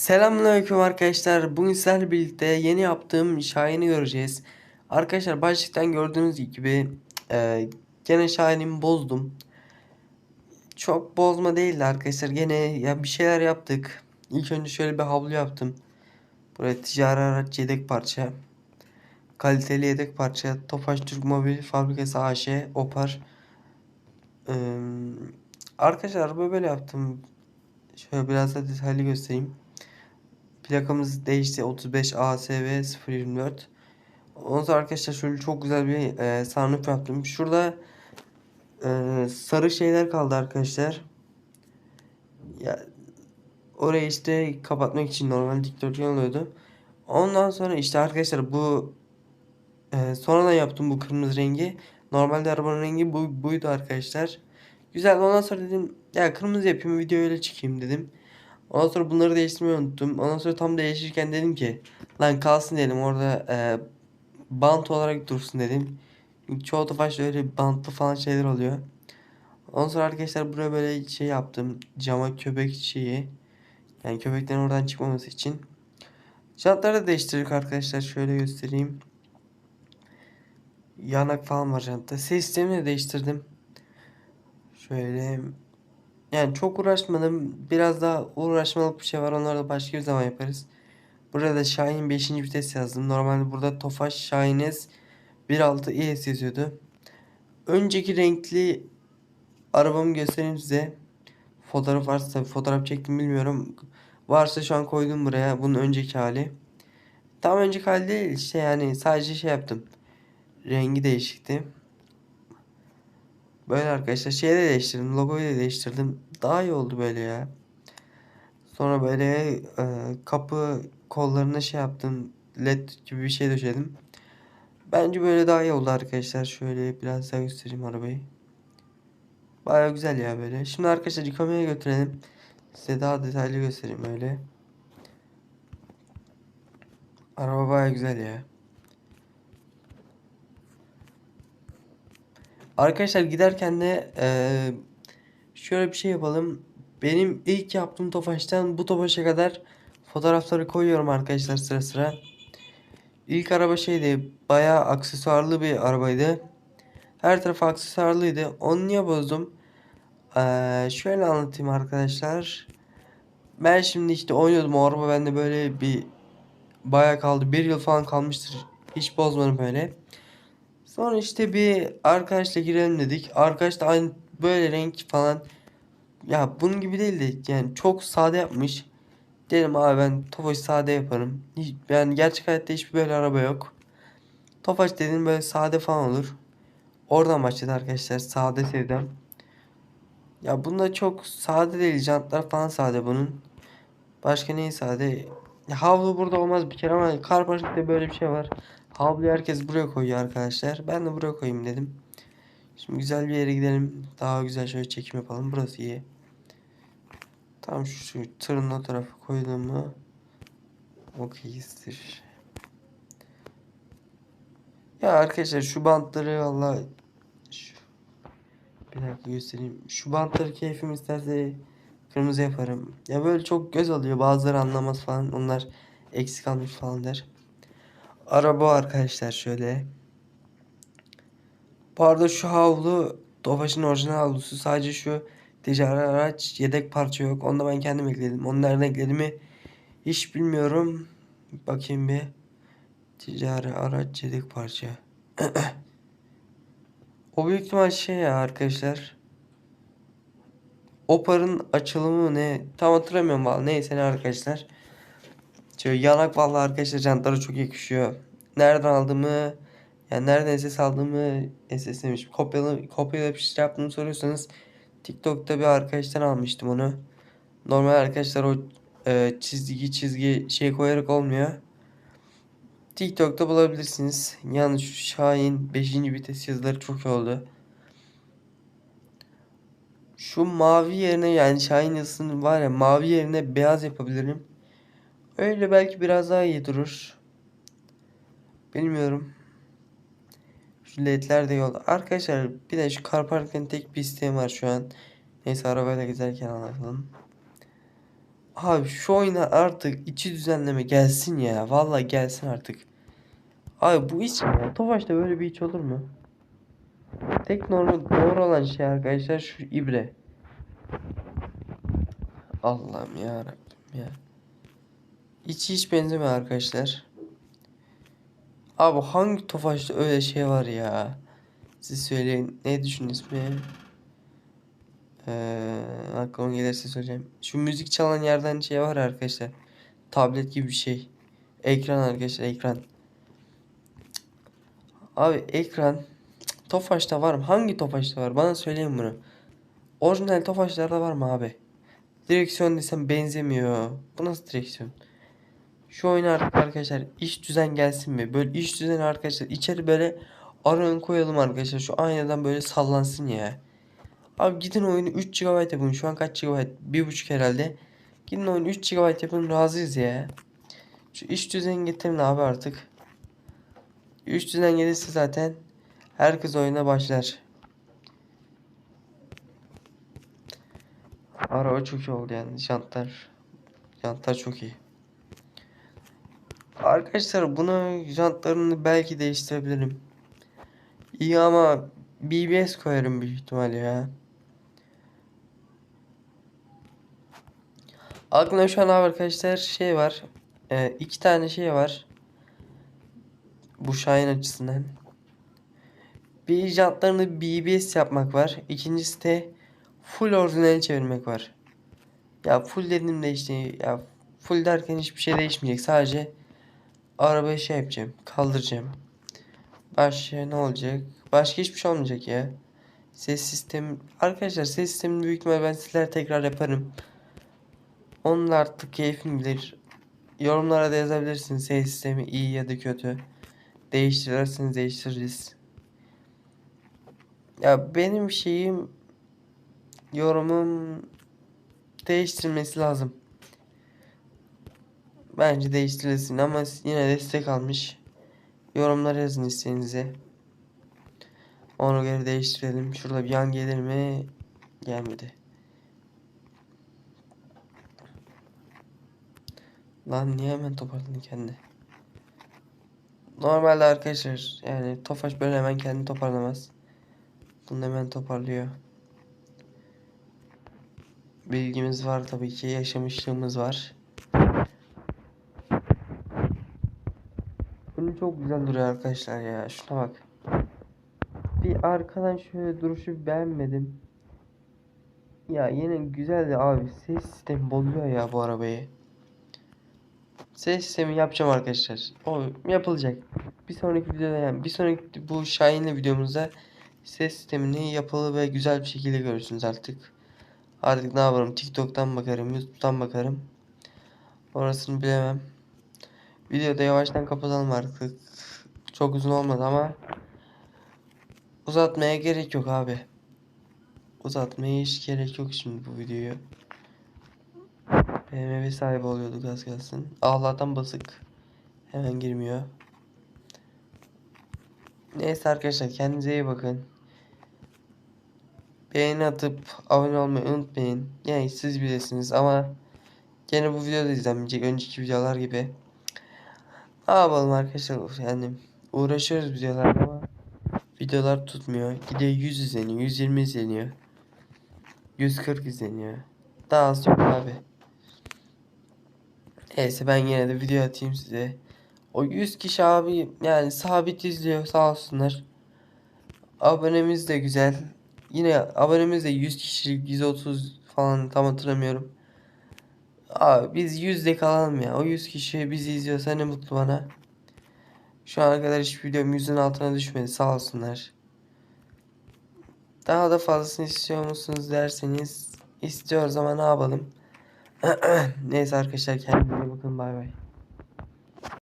Selamünaleyküm arkadaşlar. Bugün sizlerle birlikte yeni yaptığım Şahin'i göreceğiz. Arkadaşlar başlıktan gördüğünüz gibi e, gene Şahin'imi bozdum. Çok bozma değildi arkadaşlar. Gene ya bir şeyler yaptık. İlk önce şöyle bir havlu yaptım. Buraya ticari araç yedek parça. Kaliteli yedek parça. Tofaş Türk Mobil Fabrikası AŞ Opar. Ee, arkadaşlar böyle yaptım. Şöyle biraz da detaylı göstereyim. Plakamız değişti 35 ASV 024. Ondan sonra arkadaşlar şöyle çok güzel bir e, sunroof yaptım. Şurada e, sarı şeyler kaldı arkadaşlar. Ya orayı işte kapatmak için normal dikdörtgen oluyordu. Ondan sonra işte arkadaşlar bu e, sonradan yaptım bu kırmızı rengi. Normalde arabanın rengi bu, buydu arkadaşlar. Güzel ondan sonra dedim ya kırmızı yapayım video öyle çıkayım dedim. Ondan sonra bunları değiştirmeyi unuttum. Ondan sonra tam değiştirirken dedim ki lan kalsın dedim orada e, bant olarak dursun dedim. Çünkü çoğu tofaşta öyle bantlı falan şeyler oluyor. Ondan sonra arkadaşlar buraya böyle şey yaptım. Cama köpek şeyi. Yani köpeklerin oradan çıkmaması için. Jantları da değiştirdik arkadaşlar. Şöyle göstereyim. Yanak falan var jantta. Ses sistemini de değiştirdim. Şöyle yani çok uğraşmadım. Biraz daha uğraşmalık bir şey var. Onları da başka bir zaman yaparız. Burada da Şahin 5. vites yazdım. Normalde burada Tofaş Şahines 1.6 ES yazıyordu. Önceki renkli arabamı göstereyim size. Fotoğraf varsa fotoğraf çektim bilmiyorum. Varsa şu an koydum buraya. Bunun önceki hali. Tam önceki hali değil işte yani sadece şey yaptım. Rengi değişikti. Böyle arkadaşlar şeyi de değiştirdim. Logoyu da değiştirdim. Daha iyi oldu böyle ya. Sonra böyle e, kapı kollarına şey yaptım. LED gibi bir şey döşedim. Bence böyle daha iyi oldu arkadaşlar. Şöyle biraz daha göstereyim arabayı. Baya güzel ya böyle. Şimdi arkadaşlar yıkamaya götürelim. Size daha detaylı göstereyim öyle. Araba baya güzel ya. Arkadaşlar giderken de eee, şöyle bir şey yapalım. Benim ilk yaptığım Tofaş'tan bu Tofaş'a kadar fotoğrafları koyuyorum arkadaşlar sıra sıra. İlk araba şeydi bayağı aksesuarlı bir arabaydı. Her tarafı aksesuarlıydı. Onu niye bozdum? Eee, şöyle anlatayım arkadaşlar. Ben şimdi işte oynuyordum o araba bende böyle bir bayağı kaldı. Bir yıl falan kalmıştır. Hiç bozmadım böyle. Sonra işte bir arkadaşla girelim dedik. Arkadaş da aynı böyle renk falan. Ya bunun gibi değil de yani çok sade yapmış. Dedim abi ben Tofaş sade yaparım. Hiç, yani gerçek hayatta hiçbir böyle araba yok. Tofaş dedim böyle sade falan olur. Oradan başladı arkadaşlar sade sevdam. Ya bunda çok sade değil. Jantlar falan sade bunun. Başka neyi sade? Ya havlu burada olmaz bir kere ama kar parkta böyle bir şey var. Havluyu herkes buraya koyuyor arkadaşlar. Ben de buraya koyayım dedim. Şimdi güzel bir yere gidelim. Daha güzel şöyle çekim yapalım. Burası iyi. Tam şu, şu tırın o tarafı koydum mu? Okeyizdir. Ya arkadaşlar şu bantları valla bir dakika göstereyim. Şu bantları keyfim isterse kırmızı yaparım. Ya böyle çok göz alıyor. Bazıları anlamaz falan. Onlar eksik almış falan der. Araba arkadaşlar şöyle. Bu arada şu havlu Tofaş'ın orijinal havlusu. Sadece şu ticari araç yedek parça yok. Onu da ben kendim ekledim. Onu nereden eklediğimi hiç bilmiyorum. Bakayım bir. Ticari araç yedek parça. o büyük ihtimal şey ya arkadaşlar. Opar'ın açılımı ne? Tam hatırlamıyorum valla. Neyse ne arkadaşlar. Şöyle yanak vallahi arkadaşlar jantlara çok yakışıyor. Nereden aldığımı yani nereden ses aldığımı ses demiş. Kopyalı kopyala bir şey yaptığımı soruyorsanız TikTok'ta bir arkadaştan almıştım onu. Normal arkadaşlar o e, çizgi çizgi şey koyarak olmuyor. TikTok'ta bulabilirsiniz. Yalnız şu Şahin 5. vites yazıları çok iyi oldu. Şu mavi yerine yani Şahin yazısını var ya mavi yerine beyaz yapabilirim. Öyle belki biraz daha iyi durur. Bilmiyorum. Şu ledler de yolda. Arkadaşlar bir de şu kar parkın tek bir isteğim var şu an. Neyse arabayla gezerken anlatalım. Abi şu oyuna artık içi düzenleme gelsin ya. Vallahi gelsin artık. Abi bu iç mi ya? Tofaş'ta böyle bir iç olur mu? Tek normal doğru olan şey arkadaşlar şu ibre. Allah'ım ya Rabbim ya. İçi hiç benzemiyor arkadaşlar. Abi hangi Tofaş'ta öyle şey var ya? Siz söyleyin. Ne düşün ismi? Ee, aklıma gelirse söyleyeceğim. Şu müzik çalan yerden şey var arkadaşlar. Tablet gibi bir şey. Ekran arkadaşlar ekran. Abi ekran Tofaş'ta var mı? Hangi Tofaş'ta var? Bana söyleyin bunu. Orijinal Tofaş'larda var mı abi? Direksiyon desem benzemiyor. Bu nasıl direksiyon? Şu oyuna arkadaşlar iş düzen gelsin mi? Böyle iş düzeni arkadaşlar içeri böyle aranı koyalım arkadaşlar. Şu aynadan böyle sallansın ya. Abi gidin oyunu 3 GB yapın. Şu an kaç GB? 1.5 herhalde. Gidin oyunu 3 GB yapın razıyız ya. Şu iş düzeni getirin abi artık. İş düzen gelirse zaten herkes oyuna başlar. Araba çok iyi oldu yani. Jantlar. Jantlar çok iyi. Arkadaşlar bunu jantlarını belki değiştirebilirim. İyi ama BBS koyarım büyük ihtimalle ya. Aklımda şu an arkadaşlar şey var. Ee, iki tane şey var. Bu Şahin açısından. Bir jantlarını BBS yapmak var. İkincisi de full orijinal çevirmek var. Ya full dedim de işte ya full derken hiçbir şey değişmeyecek. Sadece arabayı şey yapacağım. Kaldıracağım. Başka ne olacak? Başka hiçbir şey olmayacak ya. Ses sistemi arkadaşlar ses sistemini büyük ihtimal ben sizler tekrar yaparım. Onun artık keyfin bilir. Yorumlara da yazabilirsiniz ses sistemi iyi ya da kötü. Değiştirirseniz değiştiririz. Ya benim şeyim yorumum değiştirmesi lazım. Bence değiştirilsin ama yine destek almış. Yorumlara yazın isteğinizi. Ona göre değiştirelim. Şurada bir yan gelir mi? Gelmedi. Lan niye hemen toparladın kendi? Normalde arkadaşlar yani Tofaş böyle hemen kendini toparlamaz. Bunu hemen toparlıyor. Bilgimiz var tabii ki yaşamışlığımız var. Bunu çok güzel duruyor arkadaşlar ya. Şuna bak. Bir arkadan şöyle duruşu beğenmedim. Ya yine güzeldi abi. Ses sistemi bozuyor ya bu arabayı. Ses sistemi yapacağım arkadaşlar. O yapılacak. Bir sonraki videoda yani bir sonraki bu Şahin'le videomuzda ses sistemini yapılı ve güzel bir şekilde görürsünüz artık. Artık ne yaparım? TikTok'tan bakarım, YouTube'dan bakarım. Orasını bilemem. Videoda yavaştan kapatalım artık. Çok uzun olmadı ama uzatmaya gerek yok abi. Uzatmaya hiç gerek yok şimdi bu videoyu. BMW sahibi oluyorduk az kalsın. Allah'tan basık. Hemen girmiyor. Neyse arkadaşlar kendinize iyi bakın. Beğeni atıp abone olmayı unutmayın. Yani siz bilirsiniz ama gene bu videoda izlenmeyecek önceki videolar gibi. Ne yapalım arkadaşlar yani uğraşıyoruz videolarda ama videolar tutmuyor. Gidiyor 100 izleniyor, 120 izleniyor. 140 izleniyor. Daha az çok abi. Neyse ben yine de video atayım size. O 100 kişi abi yani sabit izliyor sağ olsunlar. Abonemiz de güzel. Yine abonemiz de 100 kişilik 130 falan tam hatırlamıyorum. Abi biz yüzde kalalım ya. O 100 kişi bizi izliyorsa ne mutlu bana. Şu ana kadar hiç videom yüzün altına düşmedi sağ olsunlar. Daha da fazlasını istiyor musunuz derseniz istiyoruz ama ne yapalım. Neyse arkadaşlar kendinize bakın bay bay.